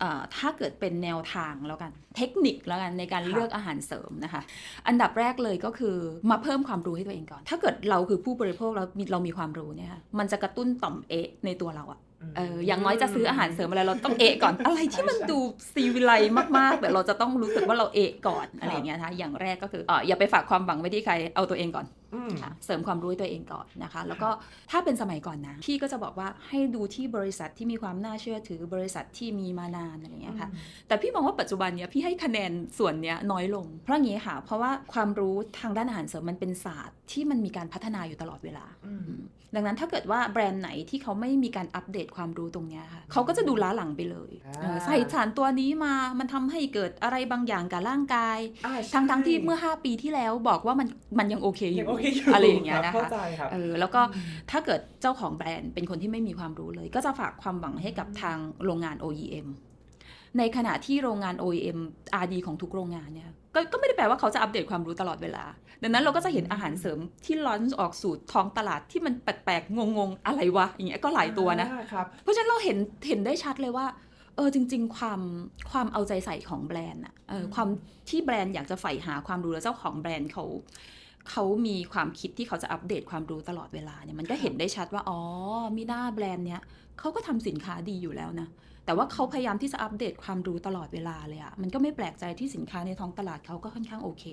เอ่อถ้าเกิดเป็นแนวทางแล้วกัน เทคนิคแล้วกันในการเลือกอาหารเสริมนะคะ อันดับแรกเลยก็คือมาเพิ่มความรู้ให้ตัวเองก่อน ถ้าเกิดเราคือผู้บริโภคเรามีเรามีความรู้เนี่ยค่ะมันจะกระตุ้นต่อมเอะในตัวเราอะ เอออย่างน้อยจะซื้ออาหารเสริมอะไรเราต้องเอะก่อน อะไรที่มันดูซีวิไลมากๆแต่เราจะต้องรู้สึกว่าเราเอะก่อนอะไรอย่างเงี้ยนะคะอย่างแรกก็คือเอออย่าไปฝากความหวังไว้ที่ใครเอาตัวเองก่อนอืมค่ะเสริมความรู้ให้ตัวเองก่อนนะคะ แล้วก็ถ้าเป็นสมัยก่อนนะพี่ก็จะบอกว่าให้ดูที่บริษัทที่มีความน่าเชื่อถือบริษัทที่มีมานานอะไรอย่างเงี้ยค่ะแต่พี่มองว่าปัจจุบันเนี้ยพี่ให้คะแนนส่วนเนี้ยน้อยลง เพราะอย่างนี้ค่ะ เพราะว่าความรู้ทางด้านอาหารเสริมมันเป็นศาสตร์ที่มันมีการพัฒนาอยู่ตลอดเวลาอืมอืม ดังนั้นถ้าเกิดว่าแบรนด์ไหนที่เขาไม่มีการอัปเดตความรู้ตรงเนี้ยค่ะเขาก็จะดูล้าหลังไปเลยอ่าเออใส่สารตัวนี้มามันทำให้เกิดอะไรบางอย่างกับร่างกายอ่าใช่ทั้งทั้งๆที่เมื่อ 5 ปีที่แล้วบอกว่ามันมันยังโอเคอยัยู่งโอเคอยู่อะไรอย่างเงี้ยรับนะเข้าคะใจครับเออแล้วก็ถ้าเกิดเจ้าของแบรนด์เป็นคนที่ไม่มีความรู้เลย ก็จะฝากความหวังให้กับทางโรงงาน OEM ในขณะที่โรงงาน OEM RD ของทุกโรงงานเนี่ยก็ก็ไม่ได้แปลว่าเขาจะอัปเดตความรู้ตลอดเวลา ดังนั้นเราก็จะเห็นอาหารเสริมที่ลอนออกสู่ท้องตลาดที่มันแปลกๆ งงๆ อะไรวะ อย่างเงี้ยก็หลายตัวนะอ่าครับเพราะฉะนั้นเราเห็นเห็นได้ชัดเลยว่าเออจริง ๆ ความความเอาใจใส่ของแบรนด์อะเออความที่แบรนด์อยากจะใฝ่หาความรู้แล้วเจ้าของแบรนด์เขา เขามีความคิดที่เขาจะอัปเดตความรู้ตลอดเวลาเนี่ยมันก็เห็นได้ชัดว่าอ๋อมีหน้าแบรนด์เนี้ยเขาก็ทำสินค้าดีอยู่แล้วนะแต่ว่าเขาพยายามที่จะอัปเดตความรู้ตลอดเวลาเลยอะมันก็ไม่แปลกใจที่สินค้าในท้องตลาดเขาก็ค่อนข้างโอเค